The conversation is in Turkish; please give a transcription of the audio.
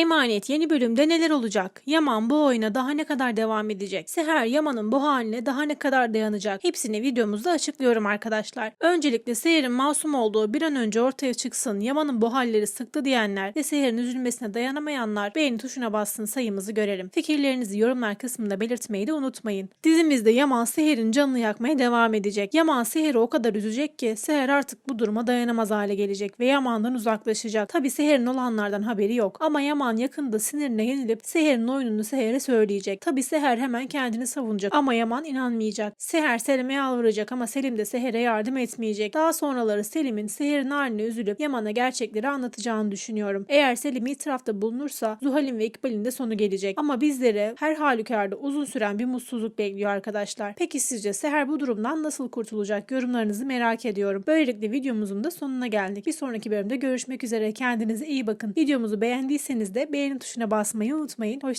Emanet yeni bölümde neler olacak? Yaman bu oyuna daha ne kadar devam edecek? Seher Yaman'ın bu haline daha ne kadar dayanacak? Hepsini videomuzda açıklıyorum arkadaşlar. Öncelikle Seher'in masum olduğu bir an önce ortaya çıksın. Yaman'ın bu halleri sıktı diyenler ve Seher'in üzülmesine dayanamayanlar beğeni tuşuna bassın sayımızı görelim. Fikirlerinizi yorumlar kısmında belirtmeyi de unutmayın. Dizimizde Yaman Seher'in canını yakmaya devam edecek. Yaman Seher'i o kadar üzecek ki Seher artık bu duruma dayanamaz hale gelecek ve Yaman'dan uzaklaşacak. Tabi Seher'in olanlardan haberi yok ama Yaman yakında sinirine yenilip Seher'in oyununu Seher'e söyleyecek. Tabi Seher hemen kendini savunacak ama Yaman inanmayacak. Seher Selim'e yalvaracak ama Selim de Seher'e yardım etmeyecek. Daha sonraları Selim'in Seher'in haline üzülüp Yaman'a gerçekleri anlatacağını düşünüyorum. Eğer Selim itirafta bulunursa Zuhal'in ve İkbal'in de sonu gelecek. Ama bizlere her halükarda uzun süren bir mutsuzluk bekliyor arkadaşlar. Peki sizce Seher bu durumdan nasıl kurtulacak? Yorumlarınızı merak ediyorum. Böylelikle videomuzun da sonuna geldik. Bir sonraki bölümde görüşmek üzere. Kendinize iyi bakın. Videomuzu beğendiyseniz de beğeni tuşuna basmayı unutmayın. Hoşçakalın.